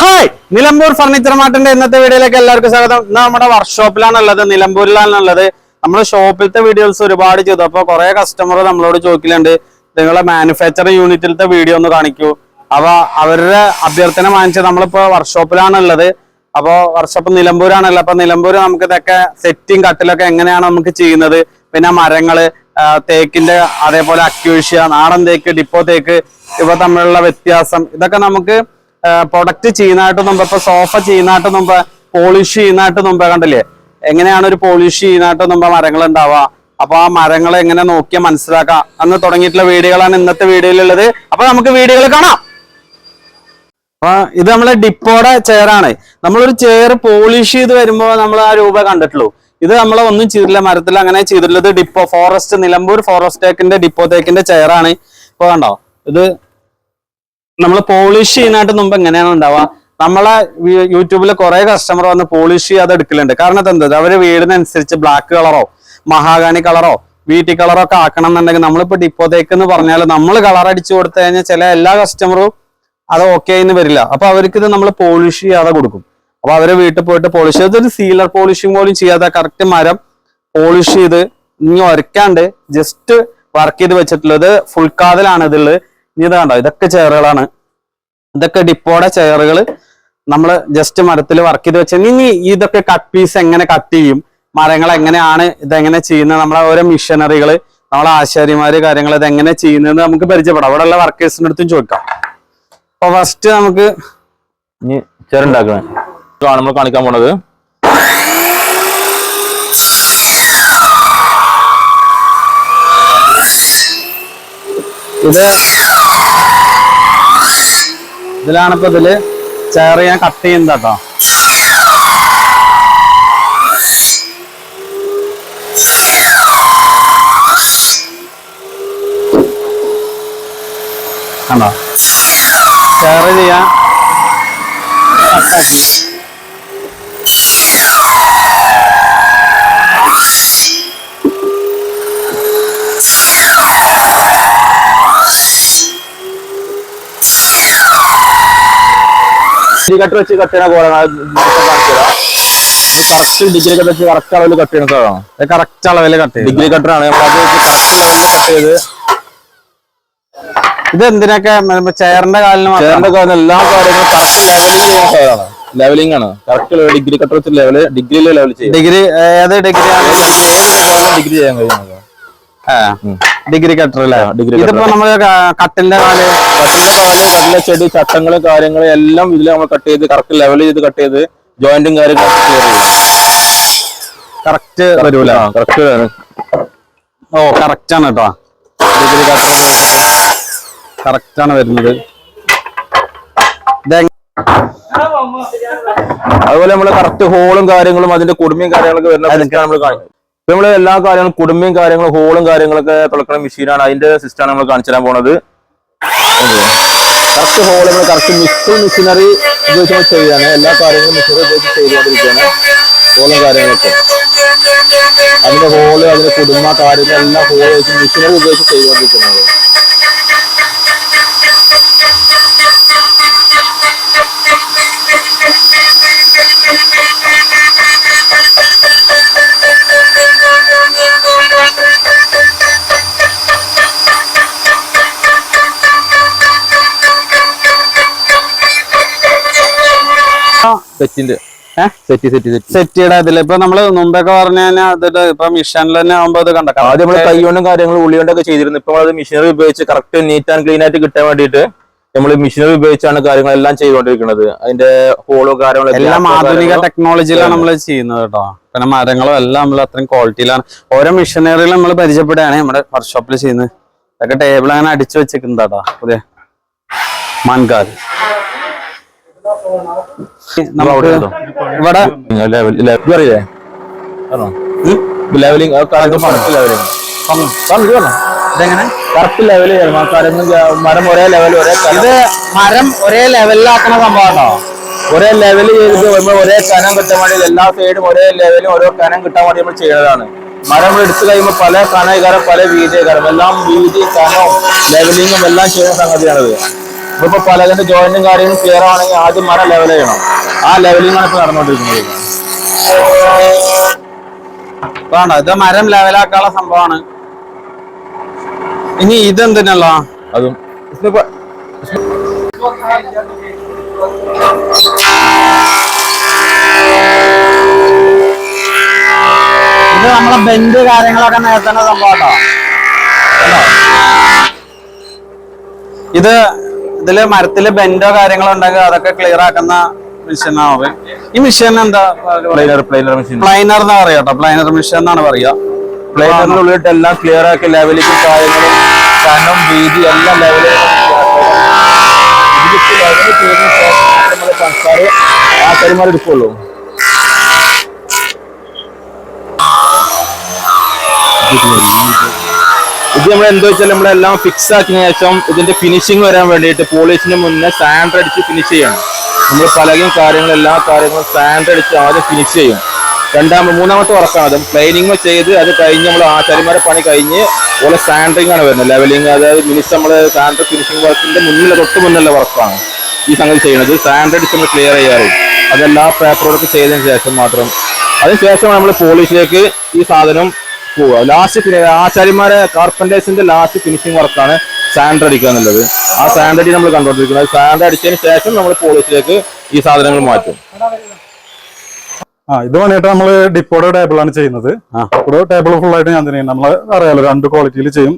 Hi Nilambur furniture മാർട്ടിന്റെ ഇന്നത്തെ വീഡിയോയിലേക്ക് എല്ലാവർക്കും സ്വാഗതം. ഇന്ന് നമ്മുടെ വർക്ക്ഷോപ്പിലാണ് ഉള്ളത് നിലമ്പൂരിലാണ് ഉള്ളത് നമ്മൾ ഷോപ്പിലത്തെ വീഡിയോസ് ഒരുപാട് ചെയ്തു. അപ്പൊ കുറെ കസ്റ്റമർ നമ്മളോട് ചോദിക്കലുണ്ട് നിങ്ങളെ മാനുഫാക്ചറിംഗ് യൂണിറ്റിലത്തെ വീഡിയോ ഒന്ന് കാണിക്കൂ. അപ്പൊ അവരുടെ അഭ്യർത്ഥന മാനിച്ച് നമ്മളിപ്പോ വർക്ക്ഷോപ്പിലാണ് ഉള്ളത് അപ്പോ വർക്ക്ഷോപ്പ് നിലമ്പൂരാണല്ലോ. അപ്പൊ നിലമ്പൂർ നമുക്ക് ഇതൊക്കെ സെറ്റിംഗ് കട്ടിലൊക്കെ എങ്ങനെയാണ് നമുക്ക് ചെയ്യുന്നത്? പിന്നെ മരങ്ങൾ തേക്കിന്റെ അതേപോലെ അക്യൂഷ്യ നാടൻ തേക്ക് ഡിപ്പോ തേക്ക് ഇവ തമ്മിലുള്ള വ്യത്യാസം ഇതൊക്കെ നമുക്ക് പ്രൊഡക്റ്റ് ചെയ്യുന്നതായിട്ട് മുമ്പ് ഇപ്പൊ സോഫ ചെയ്യുന്നതായിട്ട് മുമ്പ് പോളിഷ് ചെയ്യുന്നതായിട്ട് മുമ്പ് കണ്ടില്ലേ? എങ്ങനെയാണ് ഒരു പോളിഷ് ചെയ്യുന്നതായിട്ട് മുമ്പ് മരങ്ങൾ ഉണ്ടാവുക? അപ്പൊ ആ മരങ്ങൾ എങ്ങനെ നോക്കിയാൽ മനസ്സിലാക്കാം? അന്ന് തുടങ്ങിയിട്ടുള്ള വീഡിയോകളാണ് ഇന്നത്തെ വീഡിയോയിലുള്ളത്. അപ്പൊ നമുക്ക് വീഡിയോകൾ കാണാം. അപ്പൊ ഇത് നമ്മളെ ഡിപ്പോടെ ചെയറാണ് നമ്മളൊരു ചെയർ പോളിഷ് ചെയ്ത് വരുമ്പോൾ നമ്മൾ ആ രൂപ കണ്ടിട്ടുള്ളൂ. ഇത് നമ്മളെ ഒന്നും ചെയ്തില്ല മരത്തിൽ അങ്ങനെ ചെയ്തിട്ടുള്ളത് ഡിപ്പോ ഫോറസ്റ്റ് നിലമ്പൂർ ഫോറസ്റ്റ് തേക്കിന്റെ ഡിപ്പോ തേക്കിന്റെ ചെയറാണ് ഇപ്പൊ കണ്ടോ? ഇത് നമ്മൾ പോളിഷ് ചെയ്യുന്നതായിട്ട് മുമ്പ് എങ്ങനെയാണ് ഉണ്ടാവുക? നമ്മളെ യൂട്യൂബിൽ കുറെ കസ്റ്റമർ വന്ന് പോളിഷ് ചെയ്യാതെ എടുക്കലുണ്ട്. കാരണം എന്താ അവർ വീടിനനുസരിച്ച് ബ്ലാക്ക് കളറോ മഹാഗാണി കളറോ വീട്ടി കളറോ ഒക്കെ ആക്കണം എന്നുണ്ടെങ്കിൽ നമ്മളിപ്പോ ഡിപ്പോത്തേക്ക് എന്ന് പറഞ്ഞാൽ നമ്മൾ കളർ അടിച്ചു കൊടുത്തു കഴിഞ്ഞാൽ ചില എല്ലാ കസ്റ്റമറും അത് ഓക്കെ എന്ന് വരില്ല. അപ്പൊ അവർക്ക് ഇത് നമ്മൾ പോളിഷ് ചെയ്യാതെ കൊടുക്കും. അപ്പൊ അവരെ വീട്ടിൽ പോയിട്ട് പോളിഷ് ഒരു സീലർ പോളിഷിങ് പോലും ചെയ്യാതെ കറക്റ്റ് മരം പോളിഷ് ചെയ്ത് ഇനി ഒരക്കാണ്ട് ജസ്റ്റ് വർക്ക് ചെയ്ത് വെച്ചിട്ടുള്ളത് ഫുൾ കാതിലാണ് ഇതുള്ളത് ഇനി ഇത് കണ്ടോ ഇതൊക്കെ ചെയറുകളാണ്. ഇതൊക്കെ ഡിപ്പോടെ ചെയറുകൾ നമ്മൾ ജസ്റ്റ് മരത്തിൽ വർക്ക് ചെയ്ത് വെച്ച ഇനി ഇതൊക്കെ കട്ട് പീസ് എങ്ങനെ കട്ട് ചെയ്യും? മരങ്ങൾ എങ്ങനെയാണ് ഇതെങ്ങനെ ചെയ്യുന്നത്? നമ്മളെ ഓരോ മിഷനറികൾ നമ്മളെ ആശാരിമാര് കാര്യങ്ങൾ ഇത് എങ്ങനെ ചെയ്യുന്നത് നമുക്ക് പരിചയപ്പെടാം. അവിടെ ഉള്ള വർക്കേഴ്സിന്റെ അടുത്തും ചോദിക്കാം. അപ്പൊ ഫസ്റ്റ് നമുക്ക് ചെറുണ്ടാക്കണേ നമ്മൾ കാണിക്കാൻ പോണത്. ഇത് ഇതിലാണ് ഇപ്പൊ ഇതിൽ ചെയർ ഞാൻ കട്ട് ചെയ്യുന്നത് കേട്ടോ കണ്ടോ? ചെയർ ചെയ്യാൻ കട്ടാക്കി കട്ട് വെച്ച് കട്ട് ചെയ്യണ പോലെ കറക്റ്റ് ഡിഗ്രി കട്ട് വെച്ച് കറക്റ്റ് അളവിൽ കട്ട് ചെയ്യണ സാധനമാണ് കറക്റ്റ് അളവിൽ കട്ട് ഡിഗ്രി കട്ടറാണ് നമ്മൾ അത് കറക്റ്റ് ലെവലിൽ കട്ട് ചെയ്ത്. ഇത് എന്തിനൊക്കെ? ചെയറിന്റെ കാലിന് ചെയറിന്റെ എല്ലാ കാര്യങ്ങളും കറക്റ്റ് ലെവലിംഗ് ചെയ്യുന്ന സാധനമാണ്. ലെവലിംഗ് ആണ്. കറക്റ്റ് ഡിഗ്രി കട്ട് വെച്ച് ലെവൽ ഡിഗ്രിയിൽ ലെവൽ ചെയ്യും. ഡിഗ്രി ഏത് ഡിഗ്രി ഡിഗ്രി ചെയ്യാൻ കഴിയുന്നത്? ഡിഗ്രി കട്ടർ അല്ലേ? degree ഇതിപ്പോ. നമ്മൾ കട്ടിലിന്റെ കാൽ കട്ടിലിന്റെ കാൽ കട്ടിലെ ചെടി ചട്ടങ്ങൾ കാര്യങ്ങൾ എല്ലാം ഇതിൽ നമ്മൾ കട്ട് ചെയ്ത് കറക്റ്റ് ലെവൽ ചെയ്ത് കട്ട് ചെയ്ത് ജോയിന്റും കാര്യങ്ങളും ക്ലിയർ ചെയ്യും. കറക്റ്റ് വരൂല? കറക്റ്റ് ഓ കറക്റ്റ് ആണ് കേട്ടോ ഡിഗ്രി കട്ടർ കറക്റ്റ് ആണ് വരുന്നത്. അതുപോലെ നമ്മൾ കറക്റ്റ് ഹോളും കാര്യങ്ങളും അതിന്റെ കുടുംബയും കാര്യങ്ങളൊക്കെ വരുന്ന നമ്മൾ കാണിക്കും നമ്മൾ എല്ലാ കാര്യങ്ങളും കുടുംബയും കാര്യങ്ങളും ഹോളും കാര്യങ്ങളൊക്കെ തുളക്കണ മെഷീനാണ് അതിന്റെ സിസ്റ്റമാണ് നമ്മൾ കാണിച്ചു തരാൻ പോണത്. കറക്റ്റ് ഹോൾ നമ്മൾ കറക്റ്റ് മിക്സ് മെഷീനറി ഉപയോഗിച്ച് നമ്മൾ ചെയ്യാണ്. എല്ലാ കാര്യങ്ങളും മെഷീനറി ഉപയോഗിച്ച് ചെയ്തുകൊണ്ടിരിക്കുകയാണ്. ഹോളും കാര്യങ്ങളൊക്കെ. അതിന്റെ ഹോൾ അതിന്റെ കുടുംബ കാര്യങ്ങൾ എല്ലാം ഹോൾ ഉപയോഗിച്ച് മെഷീനറി ഉപയോഗിച്ച് ചെയ്തുകൊണ്ടിരിക്കുന്നത് സെറ്റിന്റെ. Set set set. സെറ്റിയുടെ ഇപ്പൊ നമ്മൾ മുമ്പൊക്കെ പറഞ്ഞു കഴിഞ്ഞാൽ ഇതിട്ട് ഇപ്പൊ മിഷനിൽ തന്നെ ആവുമ്പോ അത് കണ്ടക്കാം ആദ്യം നമ്മൾ കൈകൊണ്ടും കാര്യങ്ങളും ഉള്ളികൊണ്ടൊക്കെ ചെയ്തിരുന്നു. ഇപ്പൊ അത് മിഷനറി ഉപയോഗിച്ച് കറക്റ്റ് നീറ്റ് ആൻഡ് ക്ലീൻ ആയിട്ട് കിട്ടാൻ വേണ്ടിയിട്ട് നമ്മൾ മിഷനറി ഉപയോഗിച്ചാണ് കാര്യങ്ങളെല്ലാം ചെയ്തുകൊണ്ടിരിക്കുന്നത് അതിന്റെ ഹോളോ കാര്യങ്ങളും എല്ലാം ആധുനിക ടെക്നോളജിയിലാണ് നമ്മൾ ചെയ്യുന്നത് കേട്ടോ. പിന്നെ മരങ്ങളും എല്ലാം നമ്മൾ അത്രയും ക്വാളിറ്റിയിലാണ് ഓരോ മെഷീനറികൾ നമ്മൾ പരിചയപ്പെടുകയാണ്. നമ്മുടെ വർക്ക്ഷോപ്പിൽ ചെയ്യുന്നത്. ഇതൊക്കെ ടേബിൾ അങ്ങനെ അടിച്ചു പുതിയ മൺകാൽ. നമുക്ക് ഇവിടെ. അറിയില്ലേ ലെവലിംഗ് കറക്റ്റ് ലെവൽ മരം ഒരേ ലെവൽ ഒരേ ഇത് മരം ഒരേ ലെവലിലാക്കണ സംഭവമാണോ? ഒരേ ലെവൽ ചെയ്ത് നമ്മൾ ഒരേ കനം കിട്ടാൻ വേണ്ടി എല്ലാ സൈഡും ഒരേ ലെവലിൽ ഓരോ കനം കിട്ടാൻ വേണ്ടി നമ്മൾ ചെയ്യുന്നതാണ് മരം എടുത്തു കഴിയുമ്പോൾ പല കനകാരം പല വീതികാരം എല്ലാം വീതി കനവും ലെവലിങ്ങും എല്ലാം ചെയ്യുന്ന സംഗതിയാണത്. ഇപ്പൊ പലതിന്റെ ജോയിന്റും കാര്യങ്ങളും ക്ലിയർ ആണെങ്കിൽ ആദ്യം മര ലെവൽ ചെയ്യണം. ആ ലെവലിംഗ് ആണ് ഇപ്പൊ നടന്നുകൊണ്ടിരിക്കുന്നത്. വേണ്ട ഇത് മരം ലെവലാക്കാനുള്ള സംഭവമാണ്. ഇനി ഇതെന്തിനല്ല അതും. ഇത് നമ്മളെ ബെൻഡ് കാര്യങ്ങളൊക്കെ നേരത്തെ സംഭവട്ടോ ഇത് ഇതിൽ മരത്തിൽ ബെൻഡോ കാര്യങ്ങളോ ഉണ്ടെങ്കിൽ അതൊക്കെ ക്ലിയർ ആക്കുന്ന മെഷീനാണ് ഈ മെഷീൻ എന്താ പ്ലൈനർ പ്ലൈനർ മെഷീൻ പ്ലൈനർ എന്നാ പറയാ കേട്ടോ പ്ലൈനർ മെഷീൻ എന്നാണ് പറയാ. പ്ലെയിനറിന്റെ ഉള്ളിട്ട് എല്ലാം ക്ലിയർ ആക്കി. ലെവലിക്കും കാര്യങ്ങളും കനം വീതി എല്ലാം ലെവൽ ആൾക്കാർ എടുക്കുള്ളൂ. ഇത് നമ്മൾ എന്താ വെച്ചാൽ നമ്മളെല്ലാം ഫിക്സ് ആക്കിയ ശേഷം ഇതിന്റെ ഫിനിഷിംഗ് വരാൻ വേണ്ടിയിട്ട് പോളിഷിന് മുന്നേ സാൻഡ് അടിച്ച് ഫിനിഷ് ചെയ്യണം. നമ്മൾ പലകയും കാര്യങ്ങളും എല്ലാ കാര്യങ്ങളും സാൻഡ് അടിച്ച് ആദ്യം ഫിനിഷ് ചെയ്യും. രണ്ടാമത് മൂന്നാമത്തെ വർക്കാണ് അത് ക്ലൈനിങ് ചെയ്ത് അത് കഴിഞ്ഞ് നമ്മൾ ആചാര്യന്മാരെ പണി കഴിഞ്ഞ് ഓരോ സാൻഡറിങ് ആണ് വരുന്നത്. ലെവലിംഗ് അതായത് മിനിസ് നമ്മൾ സാൻഡർ ഫിനിഷിംഗ് വർക്കിന്റെ മുന്നിലെ തൊട്ട് മുന്നിലുള്ള വർക്കാണ് ഈ സംഗതി ചെയ്യുന്നത്. സാൻഡ് അടിച്ച് നമ്മൾ ക്ലിയർ ചെയ്യാറ്. അതെല്ലാ പേപ്പറോടൊക്കെ ചെയ്തതിന് ശേഷം മാത്രം. അതിനുശേഷം നമ്മൾ പോളിഷിലേക്ക് ഈ സാധനം പോവുക. ലാസ്റ്റ് ആചാര്യന്മാരെ കാർപ്പന്റേഴ്സിന്റെ ലാസ്റ്റ് ഫിനിഷിംഗ് വർക്കാണ് സാൻഡ് അടിക്കുക എന്നുള്ളത്. ആ സാൻഡ് അടി നമ്മൾ കണ്ടുകൊണ്ടിരിക്കുന്നത് സാൻഡ് അടിച്ചതിന് ശേഷം നമ്മൾ പോളിഷിലേക്ക് ഈ സാധനങ്ങൾ മാറ്റും. ആ ഇത് വേണ്ടിയിട്ട് നമ്മൾ ഡിപ്പോയുടെ ടേബിൾ ആണ് ചെയ്യുന്നത്. ഇവിടെ ടേബിൾ ഫുൾ ആയിട്ട് ഞാൻ തന്നെ നമ്മൾ അറിയാലോ രണ്ട് ക്വാളിറ്റിയിൽ ചെയ്യും.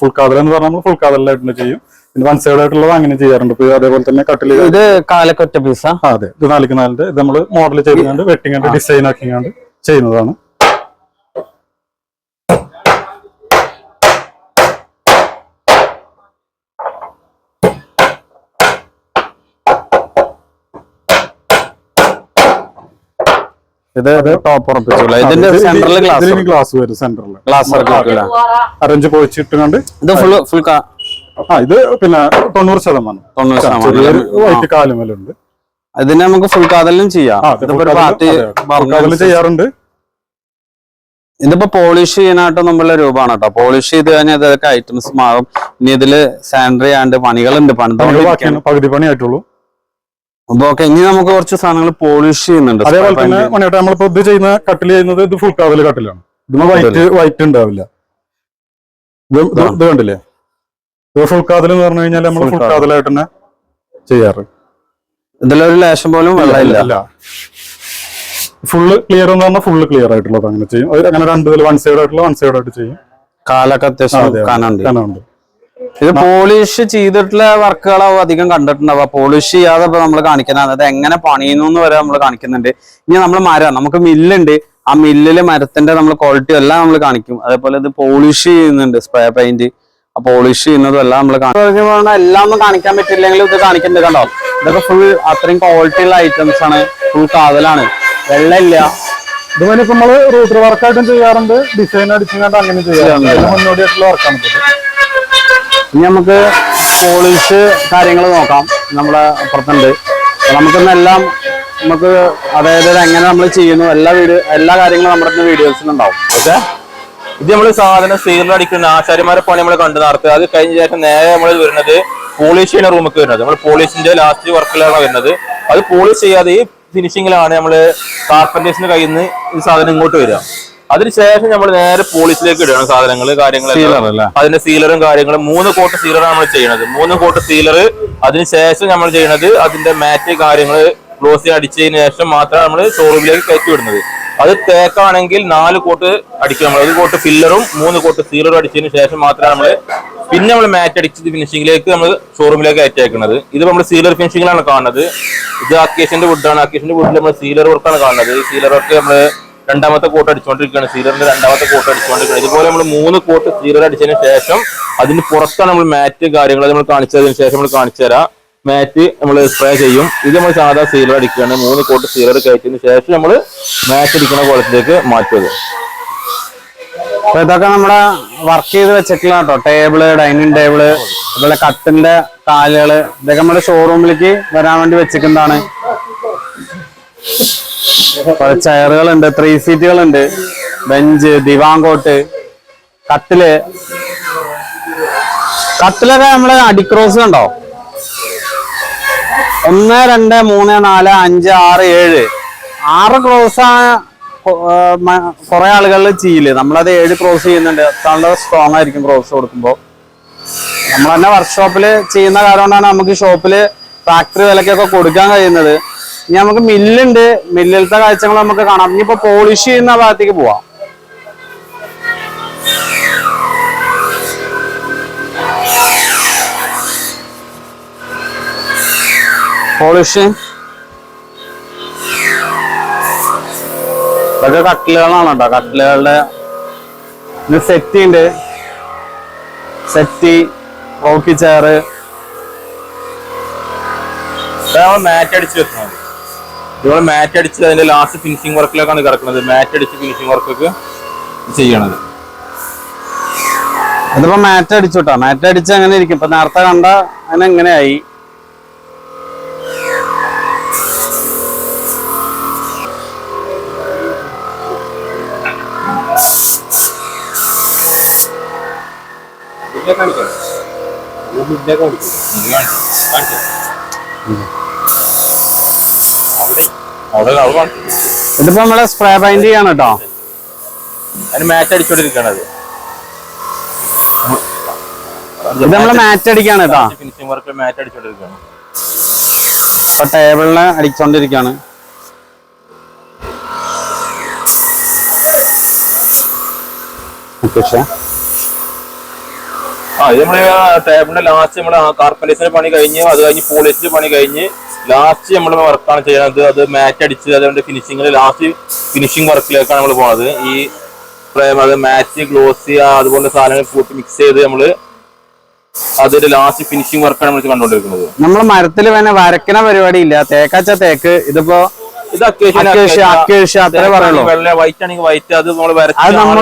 ഫുൾ കാതൽ എന്ന് പറഞ്ഞാൽ നമ്മൾ ഫുൾ കാതലായിട്ട് ചെയ്യും. പിന്നെ വൺ സൈഡ് ആയിട്ടുള്ളത് അങ്ങനെ ചെയ്യാറുണ്ട്. ഇപ്പൊ അതേപോലെ തന്നെ കട്ടിൽ ഇത് കാലക്കൊറ്റ പീസാ അതെ. ഇത് നാലിക്ക് നാലിന്റെ. ഇത് നമ്മൾ മോഡൽ ചെയ്യുന്നുണ്ട് വെട്ടിങ് ആൻഡ് ഡിസൈൻ ആക്കിങ്ങാണ്ട് ചെയ്യുന്നതാണ്. ഇത് ടോപ്പ് ഉറപ്പിച്ചില്ല ഇതിന്റെ സെന്ററിൽ ഗ്ലാസ് ഗ്ലാസ് വരും സെന്ററിൽ ഗ്ലാസ് അറേഞ്ച് പോയിച്ചിട്ടുകൊണ്ട് ഇത് ഫുൾ ഫുൾ ആ ഇത് പിന്നെ തൊണ്ണൂറ് ശതമാനം. തൊണ്ണൂറ് ശതമാനം. വൈറ്റ് കാലുമലുണ്ട് അതിനെ നമുക്ക് ഫുൾ കാതലും ചെയ്യാം. പാർട്ടി ചെയ്യാറുണ്ട്. ഇതിപ്പോ പോളിഷ് ചെയ്യാനായിട്ട് നമ്മളെ രൂപമാണ് കേട്ടോ പോളിഷ് ചെയ്ത് കഴിഞ്ഞാൽ ഇതൊക്കെ ഐറ്റംസ് മാറും. ഇനി ഇതിൽ സാനിറ്ററി ആൻഡ് പണികളുണ്ട്. ബാക്കിയാണ്. പകുതി പണിയായിട്ടുള്ളൂ. അപ്പൊ ഓക്കെ ഇനി നമുക്ക് കുറച്ച് സാധനങ്ങൾ പോളിഷ് ചെയ്യുന്നുണ്ട്. അതേപോലെ തന്നെ മണിയേട്ട നമ്മളിപ്പോ ഇത് ചെയ്യുന്ന കട്ടിൽ ചെയ്യുന്നത് ഇത് ഫുൾ കാവൽ കട്ടിലാണ്. ഇത് വൈറ്റ് വൈറ്റ് ഉണ്ടാവില്ല. ഇത് കണ്ടില്ലേ? ഇത് ഫുൾ കാതൽ എന്ന് പറഞ്ഞു കഴിഞ്ഞാൽ നമ്മൾ ഫുൾ. കാതലായിട്ട് തന്നെ ചെയ്യാറ്. ഇതിലൊരു ലേശം പോലും വെള്ളമില്ല. ഫുള്ള് ക്ലിയർ എന്ന് പറഞ്ഞാൽ ഫുള്ള് ക്ലിയർ ആയിട്ടുള്ളത് അങ്ങനെ ചെയ്യും. അങ്ങനെ രണ്ട് വൺ സൈഡ് ആയിട്ടുള്ള വൺ സൈഡ് ആയിട്ട് ചെയ്യും. കാലൊക്കെ അത്യാവശ്യം അതെ, അതെ. കനുണ്ട് കനമുണ്ട്. ഇത് പോളിഷ് ചെയ്തിട്ടുള്ള വർക്കുകളാവും അധികം കണ്ടിട്ടുണ്ടാവുക. പോളിഷ് ചെയ്യാതെ ഇപ്പൊ നമ്മൾ കാണിക്കുന്നത് അത് എങ്ങനെ പണിയുന്നു എന്ന് വരെ നമ്മൾ കാണിക്കുന്നുണ്ട്. ഇനി നമ്മൾ മരം നമുക്ക് മില്ലുണ്ട്. ആ മില്ലിൽ മരത്തിന്റെ നമ്മൾ ക്വാളിറ്റി എല്ലാം നമ്മൾ കാണിക്കും. അതേപോലെ ഇത് പോളിഷ് ചെയ്യുന്നുണ്ട് സ്പ്രേ പെയിന്റ് ആ പോളിഷ് ചെയ്യുന്നതും എല്ലാം നമ്മൾ കാണിക്കും. എല്ലാം ഒന്നും കാണിക്കാൻ പറ്റില്ലെങ്കിലും ഇത് കാണിക്കുന്നുണ്ട് കണ്ടോ? ഇതൊക്കെ ഫുൾ അത്രയും ക്വാളിറ്റി ഉള്ള ഐറ്റംസ് ആണ്. ഫുൾ കാതലാണ്. വെള്ളമില്ല ഇതുപോലെ നമ്മൾ റൂട്ടർ വർക്കായിട്ടും ചെയ്യാറുണ്ട്. ഡിസൈൻ അടിച്ചുകൊണ്ട് അങ്ങനെ ചെയ്യാറുണ്ട്. മുന്നോടിയായിട്ടുള്ള വർക്കാണ് ഇനി നമുക്ക് പോളിഷ് കാര്യങ്ങൾ നോക്കാം. നമ്മളെ അപ്പുറത്തുണ്ട്. അപ്പൊ നമുക്കിന്നെല്ലാം നമുക്ക് അതായത് എങ്ങനെ നമ്മൾ ചെയ്യുന്നു എല്ലാ വീഡിയോ എല്ലാ കാര്യങ്ങളും നമ്മുടെ വീഡിയോസിലുണ്ടാവും ഓക്കെ ഇത് നമ്മൾ സാധനം സീറിൽ അടിക്കുന്ന ആശാരിമാരെ പണി നമ്മൾ കണ്ടു നടത്തുക. അത് കഴിഞ്ഞ ശേഷം നേരെ നമ്മൾ വരുന്നത് പോളിഷ് ചെയ്യുന്ന റൂമൊക്കെ വരുന്നത്. നമ്മൾ പോളിഷിന്റെ ലാസ്റ്റ് വർക്കിലാണ് വരുന്നത്. അത് പോളിഷ് ചെയ്യാതെ ഈ ഫിനിഷിങ്ങിലാണ് നമ്മൾ കാർപ്പന്റേഴ്സിന്റെ കയ്യിൽ നിന്ന് ഈ സാധനം ഇങ്ങോട്ട് വരിക. അതിനുശേഷം നമ്മൾ നേരെ പോളിഷിലേക്ക് ഇടുകയാണ് സാധനങ്ങൾ കാര്യങ്ങൾ കാര്യങ്ങളെല്ലാം അതിന്റെ സീലറും കാര്യങ്ങളും മൂന്ന് കോട്ട് സീലറാണ് നമ്മൾ ചെയ്യുന്നത് മൂന്ന് കോട്ട് സീലർ അതിനുശേഷം നമ്മൾ ചെയ്യുന്നത് അതിന്റെ മാറ്റ് കാര്യങ്ങൾ ക്ലോസ് അടിച്ചതിന് ശേഷം മാത്രമാണ് നമ്മൾ ഷോറൂമിലേക്ക് കയറ്റി വിടുന്നത്. അത് തേക്കാണെങ്കിൽ നാല് കോട്ട് അടിക്കും നമ്മൾ. ഒരു കോട്ട് ഫില്ലറും മൂന്ന് കോട്ട് സീലറും അടിച്ചതിന് ശേഷം മാത്രമാണ് നമ്മൾ പിന്നെ നമ്മൾ മാറ്റ് അടിച്ചത് ഫിനിഷിംഗിലേക്ക് നമ്മൾ ഷോറൂമിലേക്ക് കയറ്റി അയക്കുന്നത് ഇത് നമ്മൾ സീലർ ഫിനിഷിംഗിലാണ് കാണുന്നത്. ഇത് അക്കേഷന്റെ വുഡാണ് അക്കേഷന്റെ വുഡിൽ നമ്മൾ സീലർ വർക്കാണ് കാണുന്നത്. സീലർ വർക്ക് നമ്മൾ രണ്ടാമത്തെ കോട്ട് അടിച്ചുകൊണ്ടിരിക്കുകയാണ് സീലറിന്റെ രണ്ടാമത്തെ കോട്ട് അടിച്ചുകൊണ്ടിരിക്കുകയാണ് ഇതുപോലെ നമ്മൾ മൂന്ന് കോട്ട് സീലർ അടിച്ചതിന് ശേഷം അതിന് പുറത്താണ് നമ്മൾ മാറ്റ് കാര്യങ്ങൾ നമ്മൾ കാണിച്ചതിന് ശേഷം നമ്മൾ കാണിച്ചു തരാം. മാറ്റ് നമ്മൾ സ്പ്രേ ചെയ്യും. ഇത് നമ്മൾ സാധാ സീലർ അടിക്കുകയാണ്. മൂന്ന് കോട്ട് സീലർ കയറ്റിയതിന് ശേഷം നമ്മൾ മാറ്റ് അടിക്കുന്ന കോളത്തിലേക്ക് മാറ്റുന്നത് ഇതൊക്കെ നമ്മുടെ വർക്ക് ചെയ്ത് വെച്ചിട്ടുള്ള കേട്ടോ. ടേബിൾ ഡൈനിങ് ടേബിൾ അതുപോലെ കട്ടിന്റെ കാലുകൾ ഇതൊക്കെ നമ്മുടെ ഷോറൂമിലേക്ക് വരാൻ വേണ്ടി വെച്ചിട്ടുണ്ടാണ് ചെയറുകളുണ്ട് ത്രീ സീറ്റുകളുണ്ട് ബെഞ്ച് ദിവാങ്കോട്ട് കട്ടിൽ. കട്ടിലൊക്കെ നമ്മൾ അടിക്രോസ് കണ്ടോ? ഒന്ന് രണ്ട് മൂന്ന് നാല് അഞ്ച് ആറ് ഏഴ്. ആറ് ക്രോസ് കുറെ ആളുകൾ ചെയ്യില്ലേ? നമ്മളത് ഏഴ് ക്രോസ് ചെയ്യുന്നുണ്ട്. നല്ല സ്ട്രോങ് ആയിരിക്കും ക്രോസ് കൊടുക്കുമ്പോൾ നമ്മൾ തന്നെ വർക്ക്ഷോപ്പിൽ ചെയ്യുന്ന കാരണം കൊണ്ടാണ് നമുക്ക് ഷോപ്പിൽ ഫാക്ടറി വിലക്കൊക്കെ കൊടുക്കാൻ കഴിയുന്നത്. ഇനി നമുക്ക് മില്ലുണ്ട്. മില്ലിലത്തെ കാഴ്ചകൾ നമുക്ക് കാണാം. ഇനിയിപ്പോ പോളിഷ് ചെയ്യുന്ന ഭാഗത്തേക്ക് പോവാം. പോളിഷ് ഇതൊക്കെ കട്ടിലുകളാണ് കേട്ടോ. കട്ടിലുകളുടെ സെറ്റി ഉണ്ട് സെറ്റി റോക്കി ചെയർ മാറ്റ് വെക്കണം. ഇതുപോലെ മാറ്റ് അടിച്ച് അതിന്റെ ലാസ്റ്റ് ഫിനിഷിംഗ് വർക്കിലേക്കാണ് കിടക്കുന്നത്. മാറ്റ് അടിച്ച് ഫിനിഷിംഗ് വർക്കൊക്കെ ചെയ്യണത്. ഇതിപ്പോ മാറ്റ് അടിച്ചു കേട്ടോ മാറ്റ് അടിച്ച് അങ്ങനെ ഇരിക്കും. ഇപ്പൊ നേരത്തെ കണ്ട അങ്ങനെ എങ്ങനെയായി കാണിക്കാം. കാണിക്കാം. കാണിച്ചു ഇതിപ്പോ നമ്മൾ സ്പ്രേ പെയിന്റ് ചെയ്യാണ് കേട്ടോ അതിന് മാറ്റ് അടിച്ചോണ്ടിരിക്കണത് ഇത് നമ്മൾ മാറ്റ് അടിക്കാണ് കേട്ടോ ഫിനിഷിംഗ് വർക്ക് മാറ്റ് അടിച്ചോണ്ടിരിക്കുകയാണ് ഇപ്പൊ ടേബിളിന് അടിച്ചോണ്ടിരിക്കാണ്. ആ ഇത് നമ്മൾ ടേബിളിന്റെ ലാസ്റ്റ് നമ്മൾ കാർപ്പന്റേഴ്സിന്റെ പണി കഴിഞ്ഞ് അത് കഴിഞ്ഞ് പോളിഷിന്റെ പണി കഴിഞ്ഞ് ലാസ്റ്റ് നമ്മൾ വർക്കാണ് ചെയ്യുന്നത്. അത് മാറ്റ് അടിച്ച് അതുകൊണ്ട് ഫിനിഷിങ്ങിൽ ലാസ്റ്റ് ഫിനിഷിംഗ് വർക്കിലേക്കാണ് നമ്മൾ പോണത്. ഈ അത് മാറ്റ് ഗ്ലോസി അതുപോലെ സാധനങ്ങൾ കൂട്ടി മിക്സ് ചെയ്ത് നമ്മൾ അതൊരു ലാസ്റ്റ് ഫിനിഷിംഗ് വർക്കാണ് നമ്മൾ കണ്ടുകൊണ്ടിരിക്കുന്നത് നമ്മൾ മരത്തിൽ വേണേ വരക്കണ പരിപാടി ഇല്ല. തേക്കാച്ച തേക്ക്. ഇതിപ്പോ ഇത് വൈറ്റ് ആണെങ്കിൽ വൈറ്റ് അത് നമ്മൾ നമ്മൾ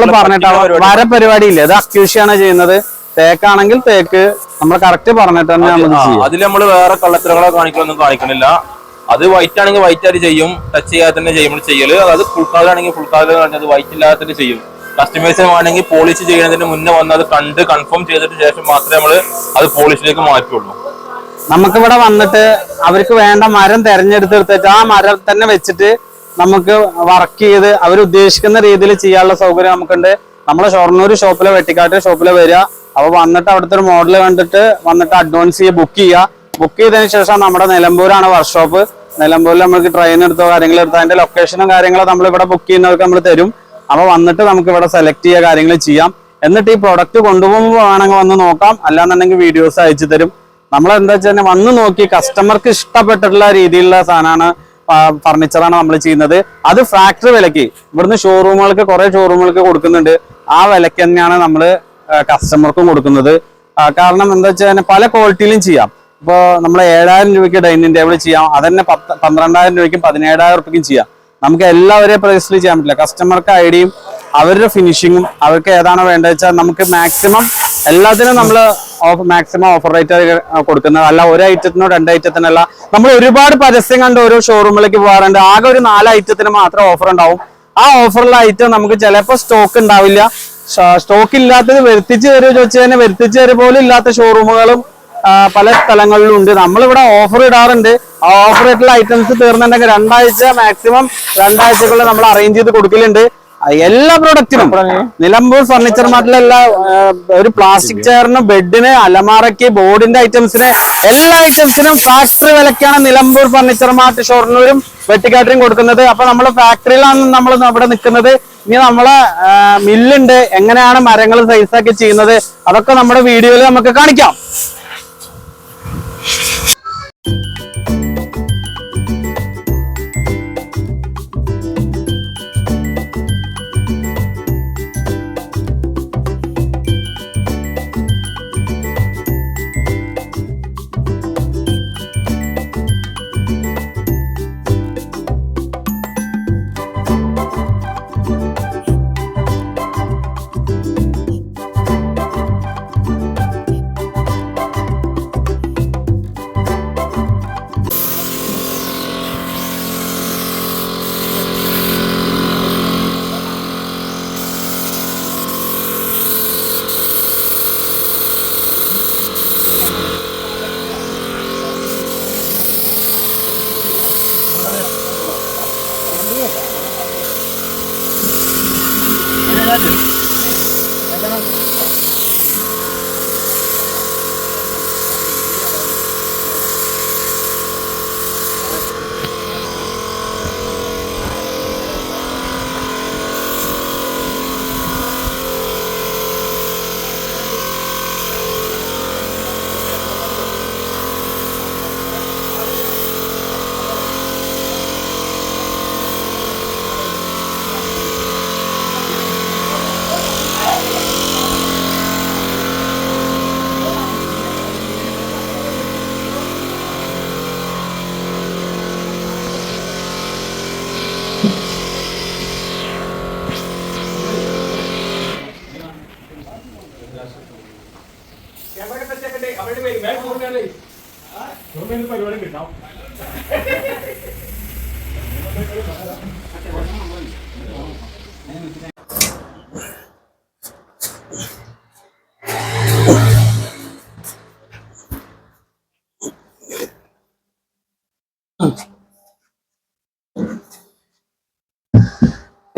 വര പരിപാടി ഇല്ല. ഇത് അക്യൂഷ്യാണ് ചെയ്യുന്നത്. തേക്കാണെങ്കിൽ തേക്ക്. നമ്മൾ കറക്റ്റ് പറഞ്ഞിട്ട് തന്നെ അതിൽ നമ്മൾ വേറെ കള്ളത്തരങ്ങളോ കാണിക്കലൊന്നും കാണിക്കണില്ല. അത് വൈറ്റ് ആണെങ്കിൽ വൈറ്റ് ആയിട്ട് ചെയ്യും. ടച്ച് ചെയ്യാതെ തന്നെ ചെയ്യുമ്പോൾ ചെയ്യൽ. അതായത് ഫുൾ കളർ ആണെങ്കിൽ ഫുൾ കളർ കാണിച്ചത് വൈറ്റ് ഇല്ലാതെ തന്നെ ചെയ്യും. കസ്റ്റമേഴ്സിന് വേണമെങ്കിൽ പോളിഷ് ചെയ്യുന്നതിന് മുന്നേ വന്ന് അത് കണ്ട് കൺഫേം ചെയ്തിട്ട് ശേഷം മാത്രമേ നമ്മൾ അത് പോളിഷിലേക്ക് മാറ്റുള്ളൂ. നമുക്കിവിടെ വന്നിട്ട് അവർക്ക് വേണ്ട മരം തെരഞ്ഞെടുത്തെടുത്തിട്ട് ആ മരം തന്നെ വെച്ചിട്ട് നമുക്ക് വർക്ക് ചെയ്ത് അവർ ഉദ്ദേശിക്കുന്ന രീതിയിൽ ചെയ്യാനുള്ള സൗകര്യം നമുക്കുണ്ട്. നമ്മളെ ഷൊർണൂർ ഷോപ്പിലെ വെട്ടിക്കാട്ട് ഷോപ്പിലെ വരിക. അപ്പൊ വന്നിട്ട് അവിടുത്തെ ഒരു മോഡൽ കണ്ടിട്ട് വന്നിട്ട് അഡ്വാൻസ് ചെയ്യുക ബുക്ക് ചെയ്യുക ബുക്ക് ചെയ്തതിന് ശേഷം നമ്മുടെ നിലമ്പൂരാണ് വർക്ക്ഷോപ്പ് നിലമ്പൂരിൽ നമുക്ക് ട്രെയിൻ എടുത്തോ കാര്യങ്ങൾ എടുത്തോ അതിന്റെ ലൊക്കേഷനും കാര്യങ്ങളോ നമ്മൾ ഇവിടെ ബുക്ക് ചെയ്യുന്നവർക്ക് നമ്മൾ തരും. അപ്പൊ വന്നിട്ട് നമുക്ക് ഇവിടെ സെലക്ട് ചെയ്യുക കാര്യങ്ങൾ ചെയ്യാം. എന്നിട്ട് ഈ പ്രൊഡക്റ്റ് കൊണ്ടുപോകുമ്പോൾ വേണമെങ്കിൽ വന്ന് നോക്കാം. അല്ലാന്നുണ്ടെങ്കിൽ വീഡിയോസ് അയച്ചു തരും. നമ്മൾ എന്താ വെച്ചാൽ വന്ന് നോക്കി കസ്റ്റമർക്ക് ഇഷ്ടപ്പെട്ടിട്ടുള്ള രീതിയിലുള്ള സാധനമാണ് ഫർണിച്ചറാണ് നമ്മൾ ചെയ്യുന്നത്. അത് ഫാക്ടറി വിലക്ക് ഇവിടുന്ന് ഷോറൂമുകൾക്ക് കുറെ ഷോറൂമുകൾക്ക് കൊടുക്കുന്നുണ്ട്. ആ വിലക്ക് തന്നെയാണ് നമ്മൾ കസ്റ്റമർക്കും കൊടുക്കുന്നത്. കാരണം എന്താ വെച്ചാൽ പല ക്വാളിറ്റിയിലും ചെയ്യാം. ഇപ്പോൾ നമ്മൾ ഏഴായിരം രൂപയ്ക്ക് ഡൈനിങ് ടേബിൾ ചെയ്യാം. അതന്നെ പത്ത് പന്ത്രണ്ടായിരം രൂപയ്ക്കും പതിനേഴായിരം രൂപയ്ക്കും ചെയ്യാം. നമുക്ക് എല്ലാവരെയും പ്രൈസിൽ ചെയ്യാൻ പറ്റില്ല. കസ്റ്റമർക്ക് ഐഡിയയും അവരുടെ ഫിനിഷിങ്ങും അവർക്ക് ഏതാണോ വേണ്ടത് വെച്ചാൽ നമുക്ക് മാക്സിമം എല്ലാത്തിനും നമ്മൾ മാക്സിമം ഓഫർ റേറ്റ് കൊടുക്കുന്നത്. അല്ല ഒരു ഐറ്റത്തിനോ രണ്ട് ഐറ്റത്തിനല്ല നമ്മൾ ഒരുപാട് പരസ്യം കണ്ട് ഓരോ ഷോറൂമിലേക്ക് പോകാറുണ്ട്. ആകെ ഒരു നാല് ഐറ്റത്തിന് മാത്രം ഓഫർ ഉണ്ടാവും. ആ ഓഫറുള്ള ഐറ്റം നമുക്ക് ചിലപ്പോൾ സ്റ്റോക്ക് ഉണ്ടാവില്ല. സ്റ്റോക്ക് ഇല്ലാത്തത് വരുത്തിച്ച് തരുമോ ചോദിച്ചു തന്നെ വരുത്തിച്ച് തരും പോലും ഇല്ലാത്ത ഷോറൂമുകളും പല സ്ഥലങ്ങളിലും ഉണ്ട്. നമ്മളിവിടെ ഓഫർ ഇടാറുണ്ട്. ആ ഓഫർ ആയിട്ടുള്ള ഐറ്റംസ് തീർന്നിട്ടുണ്ടെങ്കിൽ രണ്ടാഴ്ച മാക്സിമം രണ്ടാഴ്ചക്കുള്ളിൽ നമ്മൾ അറേഞ്ച് ചെയ്ത് കൊടുക്കലുണ്ട്. എല്ലാ പ്രൊഡക്റ്റിനും നിലമ്പൂർ ഫർണിച്ചർ മാർട്ടിലെല്ലാ ഒരു പ്ലാസ്റ്റിക് ചെയറിന് ബെഡിന് അലമാറയ്ക്ക് ബോർഡിന്റെ ഐറ്റംസിന് എല്ലാ ഐറ്റംസിനും ഫാക്ടറി വിലക്കാണ് നിലമ്പൂർ ഫർണിച്ചർ മാർട്ട് ഷൊർണൂരും വെട്ടിക്കാട്ടിനും കൊടുക്കുന്നത്. അപ്പൊ നമ്മൾ ഫാക്ടറിയിലാണ് നമ്മൾ അവിടെ നിൽക്കുന്നത്. ഇനി നമ്മളെ മില്ലുണ്ട് എങ്ങനെയാണ് മരങ്ങൾ സൈസാക്കി ചെയ്യുന്നത്? അതൊക്കെ നമ്മുടെ വീഡിയോയിൽ നമുക്ക് കാണിക്കാം.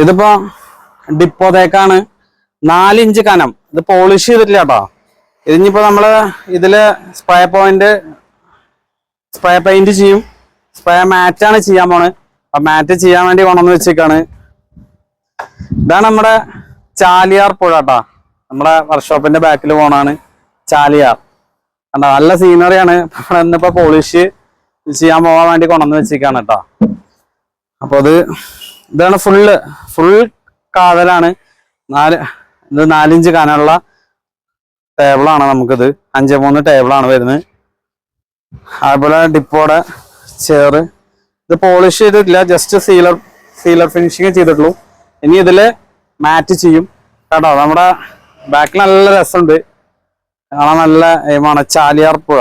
ഇതിപ്പോ ഡിപ്പോ തേക്കാണ്. നാലിഞ്ച് കനം. ഇത് പോളിഷ് ചെയ്തിട്ടില്ല കേട്ടോ. ഇതിനിപ്പോ നമ്മൾ ഇതിൽ സ്പ്രേ പോയിന്റ് സ്പ്രേ പെയിന്റ് ചെയ്യും. സ്പ്രേ മാറ്റാണ് ചെയ്യാൻ പോണ്. അപ്പൊ മാറ്റ് ചെയ്യാൻ വേണ്ടി കൊണ്ടുവന്ന് വെച്ചേക്കാണ്. ഇതാണ് നമ്മുടെ ചാലിയാർ പുഴ കേട്ടോ. നമ്മുടെ വർക്ക്ഷോപ്പിന്റെ ബാക്കിൽ പോണാണ് ചാലിയാർ. കണ്ടോ? നല്ല സീനറിയാണ് ഇന്നിപ്പോ പോളിഷ് ചെയ്യാൻ പോകാൻ വേണ്ടി കൊണ്ടുവന്ന് വെച്ചേക്കാണ് കേട്ടോ. അപ്പൊ അത് ഇതാണ് ഫുള്ള് ഫുൾ കാതലാണ്. നാല് ഇത് നാലിഞ്ച് കനമുള്ള ടേബിളാണ് നമുക്കിത്. അഞ്ച് മൂന്ന് ടേബിളാണ് വരുന്നത്. അതുപോലെ ഡിപ്പോടെ ചെയർ ഇത് പോളിഷ് ചെയ്തിട്ടില്ല ജസ്റ്റ് സീലർ സീലർ ഫിനിഷിങ് ചെയ്തിട്ടുള്ളൂ. ഇനി ഇതിൽ മാറ്റ് ചെയ്യും. കേട്ടോ നമ്മുടെ ബാക്കിൽ നല്ല രസമുണ്ട്. കാണാൻ നല്ല എയിമാണ് ചാലിയാർ പുഴ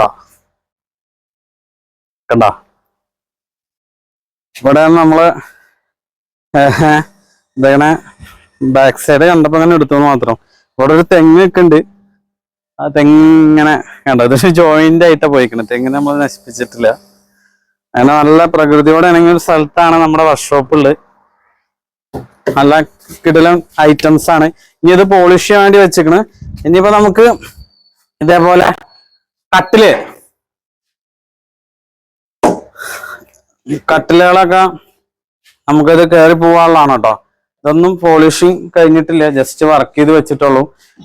കണ്ടോ? ഇവിടെ നമ്മൾ ഇതങ്ങനെ ബാക്ക് സൈഡ് കണ്ടപ്പോ അങ്ങനെ എടുത്തു മാത്രം. ഇവിടെ ഒരു തെങ്ങ് ഉണ്ട് ആ തെങ്ങിങ്ങനെ കണ്ടോ? ഇത് ജോയിന്റ് ആയിട്ടാ പോയിക്കണത് തെങ്ങിനെ നമ്മൾ നശിപ്പിച്ചിട്ടില്ല. അങ്ങനെ നല്ല പ്രകൃതിയോടെ ഇണങ്ങിയ ഒരു സ്ഥലത്താണ് നമ്മുടെ വർക്ക്ഷോപ്പ് ഉള്ളത്. നല്ല കിടലം ഐറ്റംസ് ആണ്. ഇനി ഇത് പോളിഷ് ചെയ്യാൻ വേണ്ടി വെച്ചിക്കണ്. ഇനിയിപ്പോ നമുക്ക് ഇതേപോലെ കട്ടിൽ. കട്ടിലുകളൊക്കെ നമുക്കിത് കയറി പോവാനുള്ളതാണ് കേട്ടോ. ഇതൊന്നും പോളിഷിങ് കഴിഞ്ഞിട്ടില്ല. ജസ്റ്റ് വർക്ക് ചെയ്ത് വെച്ചിട്ടുള്ളൂ.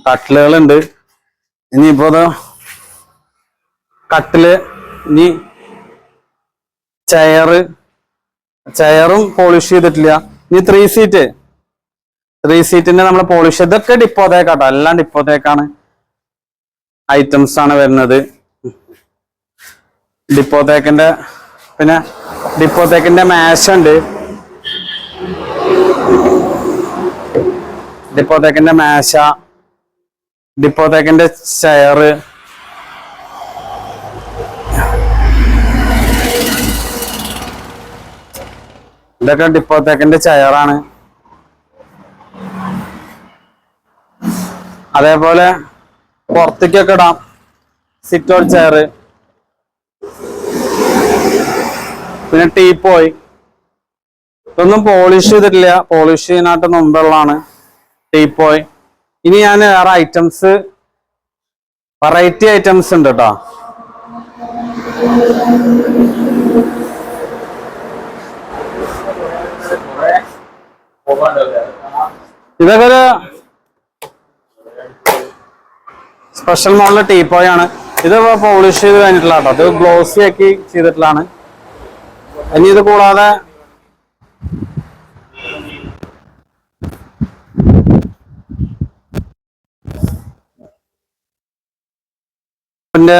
കട്ടിലുകളുണ്ട്. ഇനിയിപ്പോ അത് കട്ടിൽ ഇനി ചെയറ് ചെയറും പോളിഷ് ചെയ്തിട്ടില്ല. ഇനി ത്രീ സീറ്റ് ത്രീ സീറ്റിന്റെ നമ്മൾ പോളിഷ് ഇതൊക്കെ ഡിപ്പോതേക്കാട്ടോ എല്ലാം ഡിപ്പോതേക്കാണ് ഐറ്റംസ് ആണ് വരുന്നത്. ഡിപ്പോതേക്കിന്റെ പിന്നെ ഡിപ്പോതേക്കിന്റെ മാഷ് ഉണ്ട്. ഡിപ്പോതേക്കിന്റെ മേശ ഡിപ്പോത്തേക്കിന്റെ ചെയറ് ഇതൊക്കെ ഡിപ്പോത്തേക്കിന്റെ ചെയറാണ് അതേപോലെ പുറത്തേക്കൊക്കെ ഇടാം. സിറ്റ് ഔട്ട് ചെയറ് പിന്നെ ടീപ്പോയി ഇതൊന്നും പോളിഷ് ചെയ്തിട്ടില്ല. പോളിഷ് ചെയ്യാനായിട്ട് മുമ്പുള്ളതാണ്. ടീപ്പോയ് ഇനി ഞാൻ വേറെ ഐറ്റംസ് വെറൈറ്റി ഐറ്റംസ് ഉണ്ട് കേട്ടോ ഇതൊക്കെ ഒരു സ്പെഷ്യൽ മോഡൽ ടീപ്പോയ് ആണ്. ഇത് പോളിഷ് ചെയ്ത് കഴിഞ്ഞിട്ടുള്ള കേട്ടോ ഇത് ഗ്ലോസി ആക്കി ചെയ്തിട്ടുള്ളതാണ് ഇനി ഇത് കൂടാതെ ന്റെ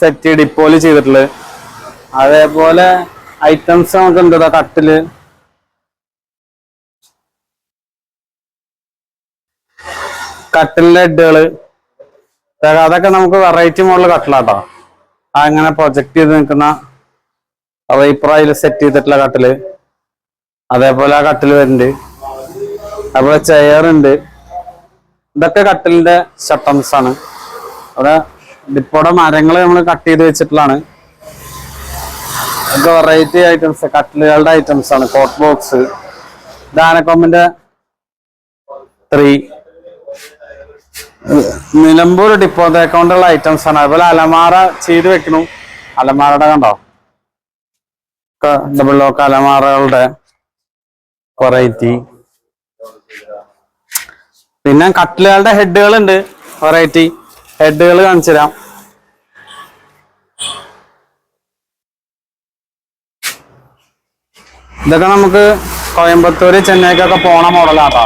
സെറ്റ് ഡിപ്പോയിൽ ചെയ്തിട്ടുള്ളത്. അതേപോലെ ഐറ്റംസ് നമുക്ക് ഉണ്ട് കട്ടിൽ കട്ടിലിന്റെ ഹെഡുകൾ അതൊക്കെ നമുക്ക് വെറൈറ്റി മോഡൽ കട്ടിലാട്ടോ. അങ്ങനെ പ്രൊജക്ട് ചെയ്ത് നിൽക്കുന്ന റൈപ്രയിൽ സെറ്റ് ചെയ്തിട്ടുള്ള കട്ടിൽ. അതേപോലെ ആ കട്ടിൽ വരുന്നുണ്ട്. അതുപോലെ ചെയർ ഉണ്ട്. ഇതൊക്കെ കട്ടിലിന്റെ ഷട്ടംസ് ആണ്. അവിടെ ഡിപ്പോടെ മരങ്ങൾ നമ്മൾ കട്ട് ചെയ്ത് വെച്ചിട്ടുള്ളതാണ്. ഇതൊക്കെ വെറൈറ്റി ഐറ്റംസ് കട്ടിലുകളുടെ ഐറ്റംസ് ആണ്. കോട്ട് ബോക്സ് ദാനക്കൊമ്പിന്റെ ത്രീ നിലമ്പൂർ ഡിപ്പോ തേക്കൊണ്ടുള്ള ഐറ്റംസ് ആണ്. അതുപോലെ അലമാറ ചെയ്ത് വെക്കണു അലമാറയുടെ കണ്ടോ? ഡബിൾ ലോക്ക് അലമാറകളുടെ വെറൈറ്റി പിന്നെ കട്ടിലുകളുടെ ഹെഡുകൾ ഉണ്ട് വെറൈറ്റി ഹെഡുകൾ കാണിച്ചു തരാം ഇതൊക്കെ നമുക്ക് കോയമ്പത്തൂര് ചെന്നൈക്കൊക്കെ പോണ മോഡലാട്ടോ.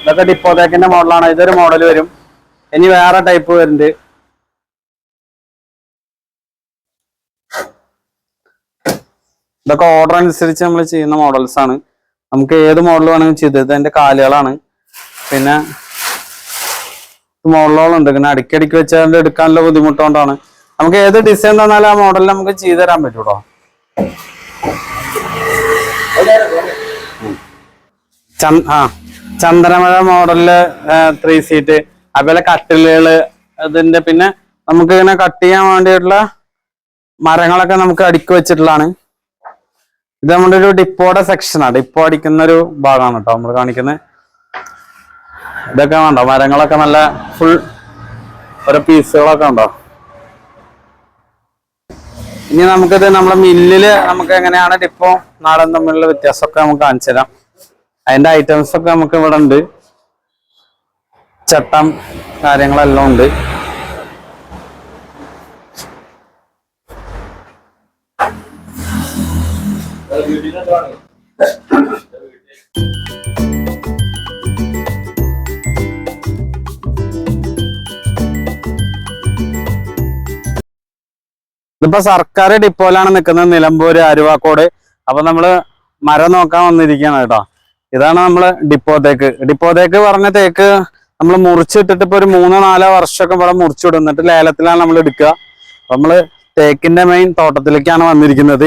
ഇതൊക്കെ ഡിപ്പോതേക്കിന്റെ മോഡലാണ്. ഇതൊരു മോഡൽ വരും. ഇനി വേറെ ടൈപ്പ് വരുന്നുണ്ട്. ഇതൊക്കെ ഓർഡർ അനുസരിച്ച് നമ്മൾ ചെയ്യുന്ന മോഡൽസ് ആണ്. നമുക്ക് ഏത് മോഡൽ വേണമെങ്കിലും ചെയ്ത് അതിന്റെ കാലുകളാണ്. പിന്നെ മോഡലുകളുണ്ട് പിന്നെ അടിക്കടിക്ക് വെച്ചാൽ എടുക്കാനുള്ള ബുദ്ധിമുട്ടുകൊണ്ടാണ്. നമുക്ക് ഏത് ഡിസൈൻ തന്നാലും ആ മോഡൽ നമുക്ക് ചെയ്തു തരാൻ പറ്റൂട്ടോ. ആ ചന്ദനമഴ മോഡലിൽ ത്രീ സീറ്റ് അതുപോലെ കട്ടിലുകൾ അതിന്റെ പിന്നെ നമുക്ക് ഇങ്ങനെ കട്ട് ചെയ്യാൻ വേണ്ടിയിട്ടുള്ള മരങ്ങളൊക്കെ നമുക്ക് അടുക്കി വെച്ചിട്ടുള്ളതാണ്. ഇത് നമ്മുടെ ഒരു ഡിപ്പോയുടെ സെക്ഷനാണ് ഡിപ്പോ അടിക്കുന്ന ഒരു ഭാഗമാണ് കേട്ടോ നമ്മൾ കാണിക്കുന്നത് ഇതൊക്കെ വേണ്ടോ മരങ്ങളൊക്കെ നല്ല ഫുൾ ഓരോ പീസുകളൊക്കെ ഉണ്ടോ? ഇനി നമുക്കിത് നമ്മുടെ മില്ലിൽ നമുക്ക് എങ്ങനെയാണ് ഡിപ്പോ നാടൻ തമ്മിലുള്ള വ്യത്യാസമൊക്കെ നമുക്ക് കാണിച്ചു തരാം അതിന്റെ ഐറ്റംസ് ഒക്കെ നമുക്ക് ഇവിടെ ഉണ്ട്. ചട്ടം കാര്യങ്ങളെല്ലാം ഉണ്ട്. ഇതിപ്പോ സർക്കാർ ഡിപ്പോയിലാണ് നിൽക്കുന്നത്. നിലമ്പൂര് അരുവാക്കോട് അപ്പൊ നമ്മൾ മരം നോക്കാൻ വന്നിരിക്കുകയാണ് കേട്ടോ. ഇതാണ് നമ്മൾ ഡിപ്പോ തേക്ക്. പറഞ്ഞ തേക്ക് നമ്മൾ മുറിച്ചിട്ടിട്ട് ഇപ്പൊ ഒരു മൂന്നോ നാലോ വർഷമൊക്കെ ഇവിടെ മുറിച്ചിടും. എന്നിട്ട് ലേലത്തിലാണ് നമ്മൾ എടുക്കുക. നമ്മൾ തേക്കിന്റെ മെയിൻ തോട്ടത്തിലേക്കാണ് വന്നിരിക്കുന്നത്.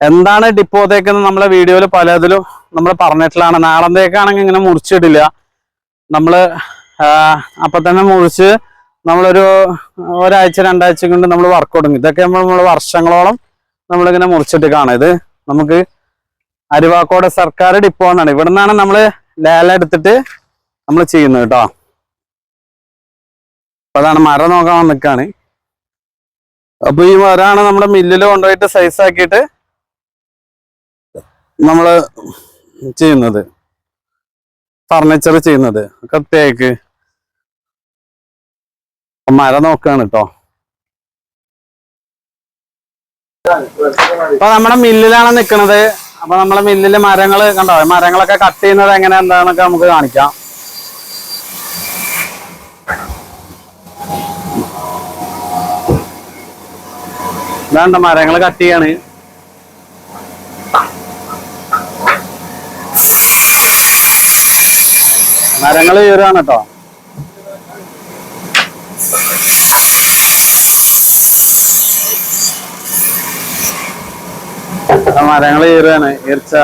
എന്താണ് ഡിപ്പോ തേക്ക് എന്ന് നമ്മളെ വീഡിയോയിൽ പലതിലും നമ്മൾ പറഞ്ഞിട്ടുള്ളതാണ്. നാടൻ തേക്കാണെങ്കിൽ ഇങ്ങനെ മുറിച്ചിടില്ല. നമ്മൾ ആ, അപ്പൊ തന്നെ മുറിച്ച് നമ്മളൊരു ഒരാഴ്ച രണ്ടാഴ്ച കൊണ്ട് നമ്മൾ വർക്ക് തുടങ്ങി. ഇതൊക്കെ നമ്മൾ നമ്മൾ വർഷങ്ങളോളം നമ്മളിങ്ങനെ മുറിച്ചിട്ട് കാണാം. ഇത് നമുക്ക് അരുവാക്കോട് സർക്കാർ ഡിപ്പോ എന്നാണ്. ഇവിടെ നിന്നാണ് നമ്മൾ ലേല എടുത്തിട്ട് നമ്മൾ ചെയ്യുന്നത് കേട്ടോ. അപ്പൊ അതാണ് മരം നോക്കാൻ നിൽക്കാണ് അപ്പൊ ഈ മരമാണ് നമ്മുടെ മില്ലിൽ കൊണ്ടുപോയിട്ട് സൈസ് ആക്കിയിട്ട് നമ്മൾ ചെയ്യുന്നത്. ഫർണിച്ചർ ചെയ്യുന്നത്. ഒക്കെ തേക്ക്. മരം നോക്കാണ് കേട്ടോ. അപ്പൊ നമ്മുടെ മില്ലിലാണ് നിൽക്കുന്നത് അപ്പൊ നമ്മളെ മില്ലിൽ മരങ്ങൾ കണ്ടോ? മരങ്ങളൊക്കെ കട്ട് ചെയ്യുന്നത് എങ്ങനെ എന്താണെന്നൊക്കെ നമുക്ക് കാണിക്കാം. ഇതാണ്ട മരങ്ങൾ കട്ട് ചെയ്യാണ്. മരങ്ങൾ ഉയരാണ് കേട്ടോ മരങ്ങൾ ഉയരാണ് ഈർച്ച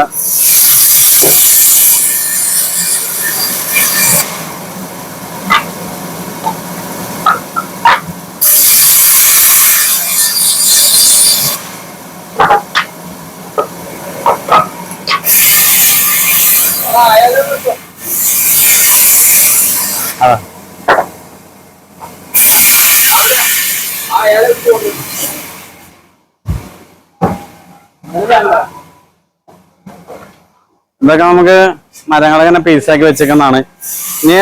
ഇതൊക്കെ നമുക്ക് മരങ്ങൾ ഇങ്ങനെ പീസാക്കി വെച്ചേക്കുന്നതാണ്. ഇനി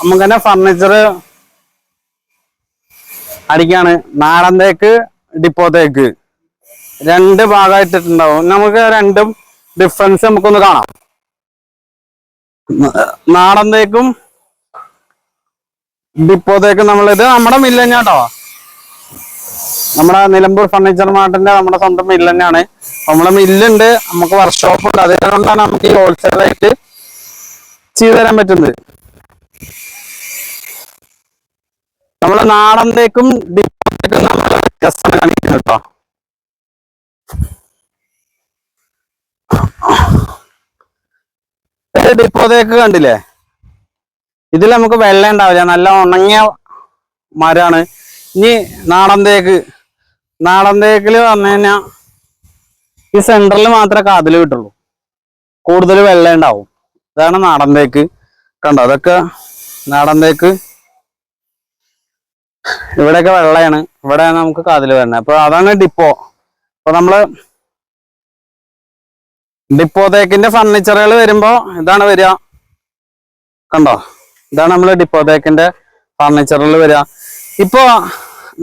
നമുക്ക് തന്നെ ഫർണിച്ചർ അടിക്കാണ്. നാടൻ തേക്ക് ഡിപ്പോ തേക്ക്. രണ്ട് ഭാഗമായിട്ടിട്ടുണ്ടാവും. നമുക്ക് രണ്ടും ഡിഫറൻസ് നമുക്കൊന്ന് കാണാം. നാടൻ തേക്കും ഡിപ്പോ തേക്കും നമ്മളിത് നമ്മുടെ മില്ല് തന്നെയാട്ടോ. നമ്മുടെ നിലമ്പൂർ ഫർണിച്ചർ മാർട്ടിന്റെ നമ്മുടെ സ്വന്തം മില്ല് തന്നെയാണ്. നമ്മുടെ മില്ലുണ്ട് നമുക്ക് വർക്ക്ഷോപ്പ് ഉണ്ട്. അതുകൊണ്ടാണ് നമുക്ക് ഈ ഹോൾസെയിൽ ആയിട്ട് ചെയ്തു തരാൻ പറ്റുന്നത്. നമ്മളെ നാടൻ തേക്കും ഡിപ്പോ തേക്കും നമ്മളെ വ്യത്യാസം കാണിക്കുന്നു കേട്ടോ. ഡിപ്പോ തേക്ക് കണ്ടില്ലേ? ഇതിൽ നമുക്ക് വെള്ളം ഉണ്ടാവില്ല. നല്ല ഉണങ്ങിയ മരമാണ്. ഇനി നാടൻ തേക്ക് നാടൻ തേക്കിൽ പറഞ്ഞു കഴിഞ്ഞാൽ ഈ സെന്ററിൽ മാത്രമേ കാതിൽ കിട്ടുള്ളൂ. കൂടുതൽ വെള്ളം ഉണ്ടാവും. ഇതാണ് നാടൻ തേക്ക് കണ്ടോ? അതൊക്കെ നാടൻ തേക്ക് ഇവിടെയൊക്കെ വെള്ളയാണ്. ഇവിടെ നമുക്ക് കാതിൽ വരുന്നത് അപ്പൊ അതാണ് ഡിപ്പോ. അപ്പൊ നമ്മൾ ഡിപ്പോ തേക്കിന്റെ ഫർണിച്ചറുകൾ വരുമ്പോ ഇതാണ് വരിക. കണ്ടോ? ഇതാണ് നമ്മൾ ഡിപ്പോ തേക്കിന്റെ ഫർണിച്ചറുകൾ വരിക. ഇപ്പോ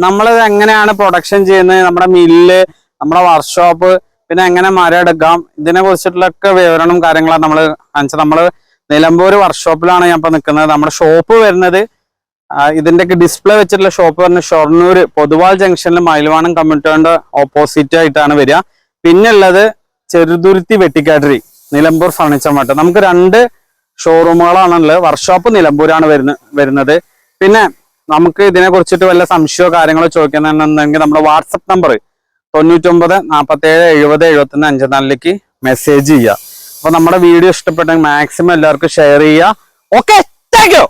നമ്മൾ എങ്ങനെയാണ് പ്രൊഡക്ഷൻ ചെയ്യുന്നത്? നമ്മുടെ മില്ല് നമ്മുടെ വർക്ക്ഷോപ്പ് പിന്നെ എങ്ങനെ മരം എടുക്കാം? ഇതിനെ കുറിച്ചിട്ടുള്ളൊക്കെ വിവരണം കാര്യങ്ങളാണ് നമ്മൾ കാണിച്ചത്. നമ്മൾ നിലമ്പൂർ വർക്ക്ഷോപ്പിലാണ് ഞാൻ ഇപ്പോൾ നിൽക്കുന്നത്. നമ്മുടെ ഷോപ്പ് വരുന്നത് ഇതിന്റെയൊക്കെ ഡിസ്പ്ലേ വെച്ചിട്ടുള്ള ഷോപ്പ് പറഞ്ഞ ഷൊർണൂർ പൊതുവാൾ ജംഗ്ഷനിൽ മയിൽവാണം കമ്മ്യൂണിറ്റിയുടെ ഓപ്പോസിറ്റ് ആയിട്ടാണ് വരിക. പിന്നെ ഉള്ളത് ചെറുതുരുത്തി വെട്ടിക്കാട്ടറി നിലമ്പൂർ ഫർണിച്ചർ മാർട്ട്. നമുക്ക് രണ്ട് ഷോറൂമുകളാണുള്ളത് വർക്ക്ഷോപ്പ് നിലമ്പൂരാണ് വരുന്ന വരുന്നത്. പിന്നെ നമുക്ക് ഇതിനെ കുറിച്ചിട്ട് വല്ല സംശയമോ കാര്യങ്ങളോ ചോദിക്കുന്നുണ്ടെങ്കിൽ നമ്മുടെ വാട്സപ്പ് നമ്പർ തൊണ്ണൂറ്റൊമ്പത് നാൽപ്പത്തി ഏഴ് എഴുപത് എഴുപത്തൊന്ന് അഞ്ചുനാലിലേക്ക് മെസ്സേജ് ചെയ്യുക. അപ്പൊ നമ്മുടെ വീഡിയോ ഇഷ്ടപ്പെട്ടെങ്കിൽ മാക്സിമം എല്ലാവർക്കും ഷെയർ ചെയ്യുക. Okay thank you